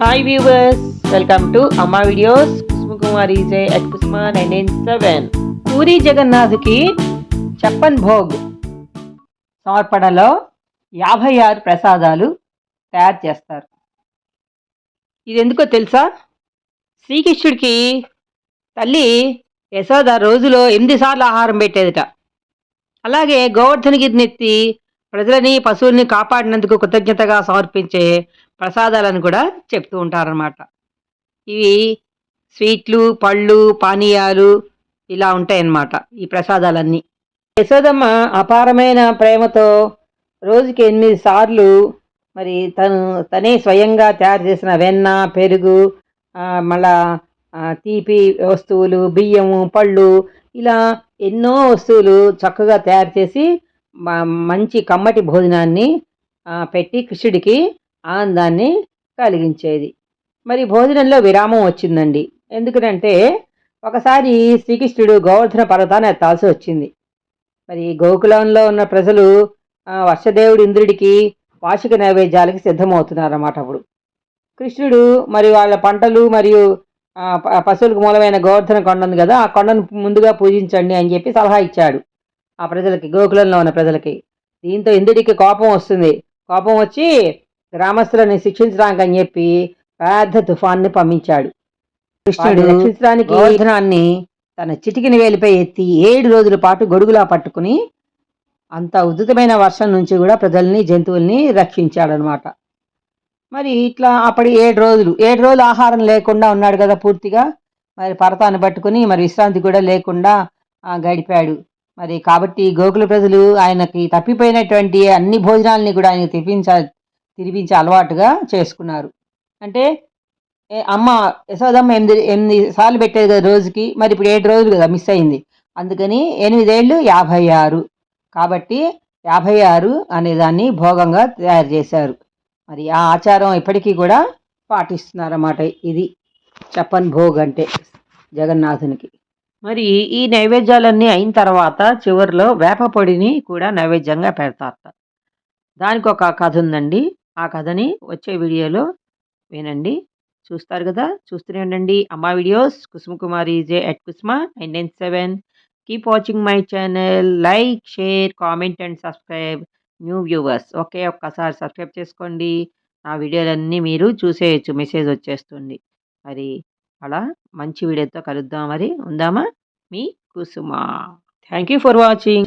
Hi viewers welcome to Amma videos Kusumakumari J at Kusuma nine seven Puri జగన్నాథ్కి చెప్పన్ భోగ్ సమర్పణలో యాభై ఆరు ప్రసాదాలు తయారు చేస్తారు. ఇది ఎందుకో తెలుసా? శ్రీకృష్ణుడికి తల్లి యశోద రోజులో ఎనిమిది సార్లు ఆహారం పెట్టేదిట. అలాగే గోవర్ధనగిరినెత్తి ప్రజలని పశువుల్ని కాపాడినందుకు కృతజ్ఞతగా సమర్పించే ప్రసాదాలను కూడా చెప్తూ ఉంటారనమాట ఇవి స్వీట్లు పళ్ళు పానీయాలు ఇలా ఉంటాయన్నమాట ఈ ప్రసాదాలన్నీ. యశోదమ్మ అపారమైన ప్రేమతో రోజుకి ఎనిమిది సార్లు మరి తను తనే స్వయంగా తయారు చేసిన వెన్న పెరుగు మళ్ళా తీపి వస్తువులు బియ్యము పళ్ళు ఇలా ఎన్నో వస్తువులు చక్కగా తయారు చేసి మంచి కమ్మటి భోజనాన్ని పెట్టి కృష్ణుడికి ఆనందాన్ని కలిగించేది. మరి భోజనంలో విరామం వచ్చిందండి. ఎందుకంటే ఒకసారి శ్రీకృష్ణుడు గోవర్ధన పర్వతాన్ని ఎత్తాల్సి వచ్చింది. మరి గోకులంలో ఉన్న ప్రజలు వర్షదేవుడు ఇంద్రుడికి వార్షిక నైవేద్యాలకి సిద్ధమవుతున్నారన్నమాట అప్పుడు. కృష్ణుడు మరి వాళ్ళ పంటలు మరియు పశువులకు మూలమైన గోవర్ధన కొండ ఉంది కదా ఆ కొండను ముందుగా పూజించండి అని చెప్పి సలహా ఇచ్చాడు ఆ ప్రజలకి గోకులంలో ఉన్న ప్రజలకి. దీంతో ఇంద్రుడికి కోపం వస్తుంది. కోపం వచ్చి గ్రామస్తులని శిక్షించడానికి అని చెప్పి పెద్ద తుఫాన్ని పంపించాడు. కృష్ణుడు రక్షించడానికి గోవర్ధనాన్ని తన చిటికిన వేలిపై ఎత్తి ఏడు రోజుల పాటు గొడుగులా పట్టుకుని అంత ఉద్ధృతమైన వర్షం నుంచి కూడా ప్రజల్ని జంతువుల్ని రక్షించాడనమాట. మరి ఇట్లా అప్పటి ఏడు రోజులు ఏడు రోజులు ఆహారం లేకుండా ఉన్నాడు కదా పూర్తిగా. మరి పర్వతాన్ని పట్టుకుని మరి విశ్రాంతి కూడా లేకుండా ఆ, గడిపాడు. మరి కాబట్టి గోకుల ప్రజలు ఆయనకి తప్పిపోయినటువంటి అన్ని భోజనాలని కూడా ఆయన తిరిపించ తిరిపించే అలవాటుగా చేసుకున్నారు. అంటే అమ్మ యశోదమ్మ ఎనిమిది ఎనిమిది సార్లు పెట్టేది కదా రోజుకి మరి ఇప్పుడు ఏడు రోజులు కదా మిస్ అయింది. అందుకని ఎనిమిదేళ్ళు యాభై ఆరు. కాబట్టి యాభై ఆరు అనేదాన్ని భోగంగా తయారు చేశారు. మరి ఆ ఆచారం ఇప్పటికీ కూడా పాటిస్తున్నారన్నమాట ఇది. చెప్పన్ భోగ్ అంటే జగన్నాథునికి. మరి ఈ నైవేద్యాలన్నీ అయిన తర్వాత చివరిలో వేప పొడిని కూడా నైవేద్యంగా పెడతారట. దానికి ఒక కథ ఉందండి. ఆ కథని వచ్చే వీడియోలో వినండి. చూస్తారు కదా? చూస్తూనే ఉండండి. Amma videos Kusuma Kumari J at Kusuma nine nine seven. Keep watching my channel. Like share comment and subscribe new viewers. Okay ఒక్కసారి సబ్స్క్రైబ్ చేసుకోండి. నా వీడియోలన్నీ మీరు చూసేయచ్చు. మెసేజ్ వచ్చేస్తుంది. మరి అలా మంచి వీడియోతో కలుద్దాం మరి. ఉందామా? మీ Kusuma. Thank you for watching.